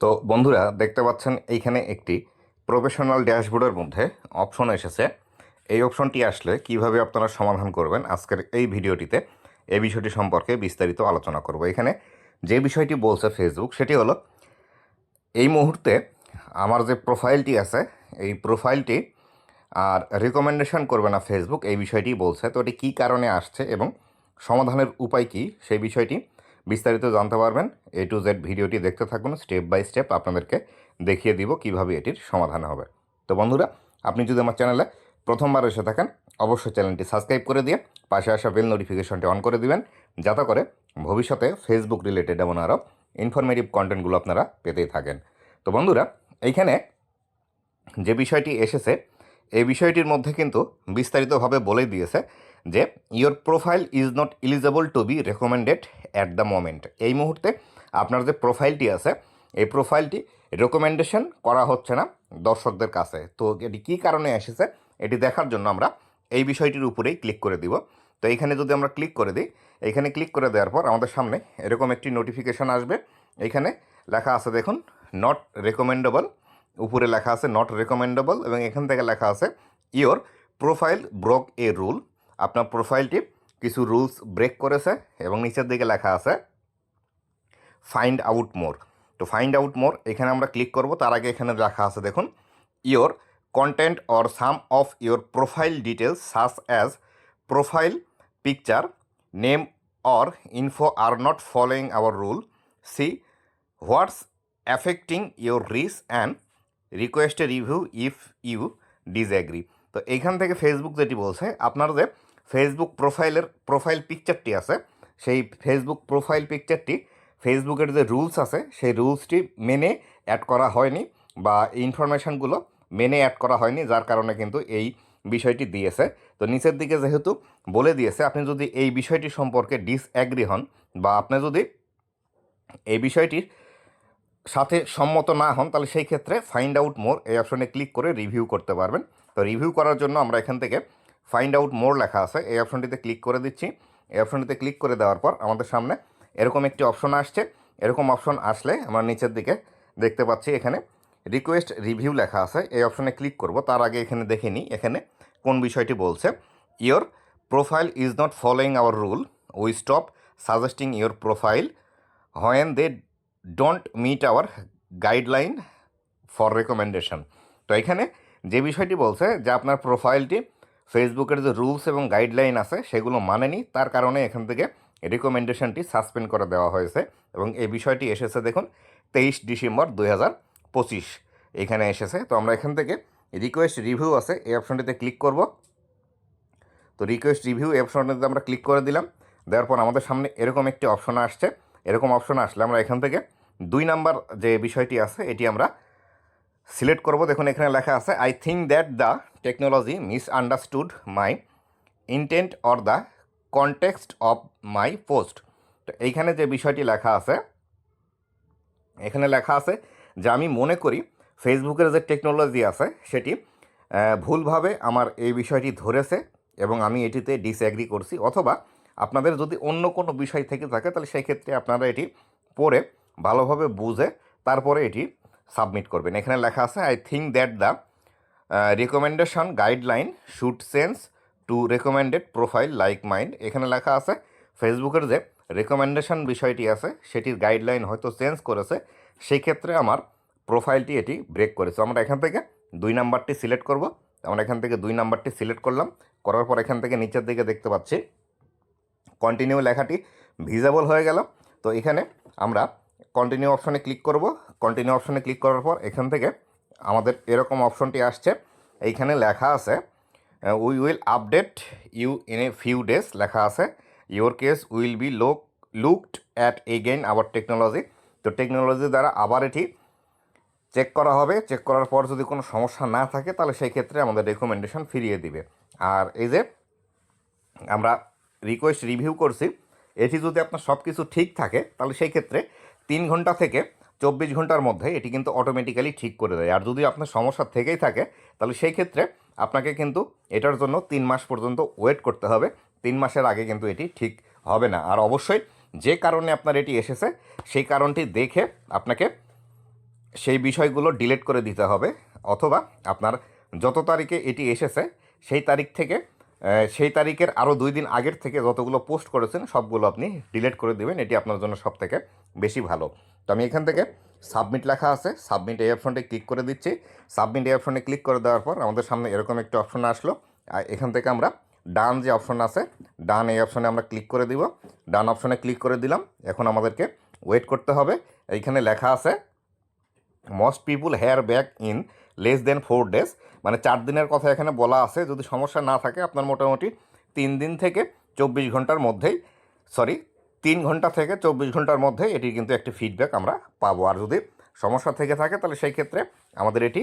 তো বন্ধুরা, দেখতে পাচ্ছেন এইখানে একটি প্রফেশনাল ড্যাশবোর্ডের মধ্যে অপশন এসেছে। এই অপশনটি আসলে কীভাবে আপনারা সমাধান করবেন আজকের এই ভিডিওটিতে এই বিষয়টি সম্পর্কে বিস্তারিত আলোচনা করব। এখানে যে বিষয়টি বলছে ফেসবুক সেটি হলো, এই মুহূর্তে আমার যে প্রোফাইলটি আছে, এই প্রোফাইলটি আর রিকমেন্ডেশন করবে না ফেসবুক এই বিষয়টি বলছে। তো এটি কী কারণে আসছে এবং সমাধানের উপায় কী, সেই বিষয়টি বিস্তারিত জানতে পারবেন। এ টু জেড ভিডিওটি দেখতে থাকুন স্টেপ বাই স্টেপ আপনাদেরকে দেখিয়ে দিব কীভাবে এটির সমাধান হবে। তো বন্ধুরা, আপনি যদি আমার চ্যানেলে প্রথমবার এসে থাকেন, অবশ্যই চ্যানেলটি সাবস্ক্রাইব করে দিয়ে পাশে আসা বেল নোটিফিকেশনটি অন করে দিবেন, যাতে করে ভবিষ্যতে ফেসবুক রিলেটেড এমন আরও ইনফরমেটিভ কন্টেন্টগুলো আপনারা পেতেই থাকেন। তো বন্ধুরা, এইখানে যে বিষয়টি এসেছে, এই বিষয়টির মধ্যে কিন্তু বিস্তারিতভাবে বলে দিয়েছে যে your profile is not eligible to be recommended at the moment এই মুহূর্তে আপনার যে প্রোফাইলটি আছে, এই প্রোফাইলটি রেকমেন্ডেশন করা হচ্ছে না দর্শকদের কাছে। তো এটি কী কারণে এসেছে? এটি দেখার জন্য আমরা এই বিষয়টির উপরেই ক্লিক করে দিব। তো এইখানে যদি আমরা ক্লিক করে দিই এইখানে ক্লিক করে দেওয়ার পর আমাদের সামনে এরকম একটি নোটিফিকেশান আসবে। এইখানে লেখা আছে দেখুন নট রেকমেন্ডেবল উপরে লেখা আছে নট রেকমেন্ডেবল এবং এখান থেকে লেখা আছে your profile broke a rule আপনার প্রোফাইলটি কিছু রুলস ব্রেক করেছে এবং নিচের দিকে লেখা আছে ফাইন্ড আউট মোর তো ফাইন্ড আউট মোর এখানে আমরা ক্লিক করব, তার আগে এখানে লেখা আছে, দেখুন your content or some of your profile details such as profile picture name or info are not following our rule see what's affecting your reach and request review if you disagree তো এইখান থেকে Facebook যেটি বলছে, আপনার যে Facebook প্রোফাইলের profile পিকচারটি আছে। সেই ফেসবুক প্রোফাইল পিকচারটি ফেসবুকের যে রুলস আছে, সেই রুলসটি মেনে অ্যাড করা হয়নি বা ইনফরমেশানগুলো মেনে অ্যাড করা হয়নি, যার কারণে কিন্তু এই বিষয়টি দিয়েছে। তো নিচের দিকে যেহেতু বলে দিয়েছে, আপনি যদি এই বিষয়টি সম্পর্কে ডিসঅ্যাগ্রি হন বা আপনি যদি এই বিষয়টির সাথে সম্মত না হন, তাহলে সেই ক্ষেত্রে ফাইন্ড আউট মোর এই অপশনে ক্লিক করে রিভিউ করতে পারবেন। তো রিভিউ করার জন্য আমরা এখান থেকে ফাইন্ড আউট মোর লেখা আছে। এই অপশনটিতে ক্লিক করে দিচ্ছি। এই অপশনটিতে ক্লিক করে দেওয়ার পর আমাদের সামনে এরকম একটি অপশন আসছে। এরকম অপশন আসলে আমরা নিচের দিকে দেখতে পাচ্ছি এখানে রিকোয়েস্ট রিভিউ লেখা আছে। এই অপশনে ক্লিক করব। তার আগে এখানে দেখে নিই এখানে কোন বিষয়টি বলছে। Your profile is not following our rule we stop suggesting your profile when they don't meet our guideline for recommendation তো এখানে যে বিষয়টি বলছে যে আপনার প্রোফাইলটি ফেসবুকের যে রুলস এবং গাইডলাইন আছে, সেগুলো মানেনি তার কারণে এখান থেকে রিকমেন্ডেশনটি সাসপেন্ড করে দেওয়া হয়েছে। এবং এই বিষয়টি এসেছে দেখুন, তেইশ ডিসেম্বর দুই হাজার পঁচিশ। এখানে এসেছে। তো আমরা এখান থেকে রিকোয়েস্ট রিভিউ আছে, এই অপশনটিতে ক্লিক করব। তো রিকোয়েস্ট রিভিউ এই অপশনটিতে আমরা ক্লিক করে দিলাম। দেওয়ার পর আমাদের সামনে এরকম একটি অপশন আসছে। এরকম অপশন আসলে আমরা এখান থেকে দুই নাম্বার যে বিষয়টি আছে, এটি আমরা সিলেক্ট করব। দেখুন, এখানে লেখা আছে I think that the technology misunderstood my intent or the context of my post তো এইখানে যে বিষয়টি লেখা আছে, এখানে লেখা আছে যে আমি মনে করি ফেসবুকের যে টেকনোলজি আছে, সেটি ভুলভাবে আমার এই বিষয়টি ধরেছে এবং আমি এটিতে ডিসঅ্যাগ্রি করছি। অথবা আপনাদের যদি অন্য কোনো বিষয় থেকে থাকে, তাহলে সেই ক্ষেত্রে আপনারা এটি পড়ে ভালোভাবে বুঝে তারপরে এটি সাবমিট করবেন। এখানে লেখা আছে I think that the recommendation guideline should change to recommended profile like mind এখানে লেখা আছে ফেসবুকের যে রেকমেন্ডেশন বিষয়টি আছে, সেটির গাইডলাইন হয়তো চেঞ্জ করেছে সেই ক্ষেত্রে আমার প্রোফাইলটি এটি ব্রেক করেছে। আমরা এখান থেকে দুই নাম্বারটি সিলেক্ট করব। আমরা এখান থেকে দুই নাম্বারটি সিলেক্ট করলাম। করার পর এখান থেকে নিচের দিকে দেখতে পাচ্ছি কন্টিনিউ লেখাটি ভিজেবল হয়ে গেল। তো এখানে আমরা কন্টিনিউ অপশনে ক্লিক করব। কন্টিনিউ অপশনে ক্লিক করার পর এখান থেকে আমাদের এরকম অপশনটি আসছে। এইখানে লেখা আছে we will update you in a few days লেখা আছে your case will be look looked at again our technology তো টেকনোলজি দ্বারা আবার এটি চেক করা হবে। চেক করার পর যদি কোনো সমস্যা না থাকে, তাহলে সেই ক্ষেত্রে আমাদের রেকমেন্ডেশন ফিরিয়ে দিবে। আর এই যে আমরা রিকোয়েস্ট রিভিউ করছি, এটি যদি আপনার সব কিছু ঠিক থাকে, তাহলে সেই ক্ষেত্রে তিন ঘণ্টা থেকে চব্বিশ ঘণ্টার মধ্যে এটি কিন্তু অটোমেটিক্যালি ঠিক করে দেয়। আর যদি আপনার সমস্যা থেকেই থাকে, তাহলে সেই ক্ষেত্রে আপনাকে কিন্তু এটার জন্য তিন মাস পর্যন্ত ওয়েট করতে হবে। তিন মাসের আগে কিন্তু এটি ঠিক হবে না। আর অবশ্যই যে কারণে আপনার এটি এসেছে, সেই কারণটি দেখে আপনাকে সেই বিষয়গুলো ডিলিট করে দিতে হবে। অথবা আপনার যত তারিখে এটি এসেছে, সেই তারিখ থেকে সেই তারিখের আরও দুই দিন আগের থেকে যতগুলো পোস্ট করেছেন, সবগুলো আপনি ডিলিট করে দেবেন। এটি আপনার জন্য সব থেকে বেশি ভালো। তো আমি এখান থেকে সাবমিট লেখা আছে। সাবমিট এই অপশনটি ক্লিক করে দিচ্ছি। সাবমিট এই অপশনে ক্লিক করে দেওয়ার পর আমাদের সামনে এরকম একটা অপশন আসলো। আর এখান থেকে আমরা ডান যে অপশন আছে, ডান এই অপশনে আমরা ক্লিক করে দিব। ডান অপশনে ক্লিক করে দিলাম। এখন আমাদেরকে ওয়েট করতে হবে। এইখানে লেখা আছে most people hear back in less than four days মানে চার দিনের কথা এখানে বলা আছে, যদি সমস্যা না থাকে আপনার মোটামুটি তিন দিন থেকে চব্বিশ ঘণ্টার মধ্যেই সরি তিন ঘণ্টা থেকে চব্বিশ ঘণ্টার মধ্যে এটি কিন্তু একটি ফিডব্যাক আমরা পাবো। আর যদি সমস্যা থেকে থাকে, তাহলে সেই ক্ষেত্রে আমাদের এটি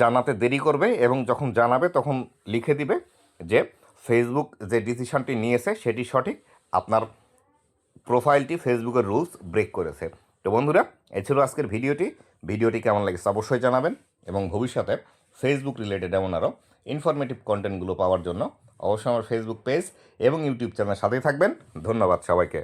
জানাতে দেরি করবে এবং যখন জানাবে তখন লিখে দিবে যে ফেসবুক যে ডিসিশনটি নিয়েছে সেটি সঠিক, আপনার প্রোফাইলটি ফেসবুকের রুলস ব্রেক করেছে। তো বন্ধুরা, এই ছিল আজকের ভিডিওটি ভিডিওটি কেমন লাগে অবশ্যই জানাবেন এবং ভবিষ্যতে ফেসবুক রিলেটেড এমন আরও ইনফরমেটিভ কন্টেন্টগুলো পাওয়ার জন্য অবশ্যই আমার ফেসবুক পেজ এবং ইউটিউব চ্যানেল সাথেই থাকবেন। ধন্যবাদ সবাইকে।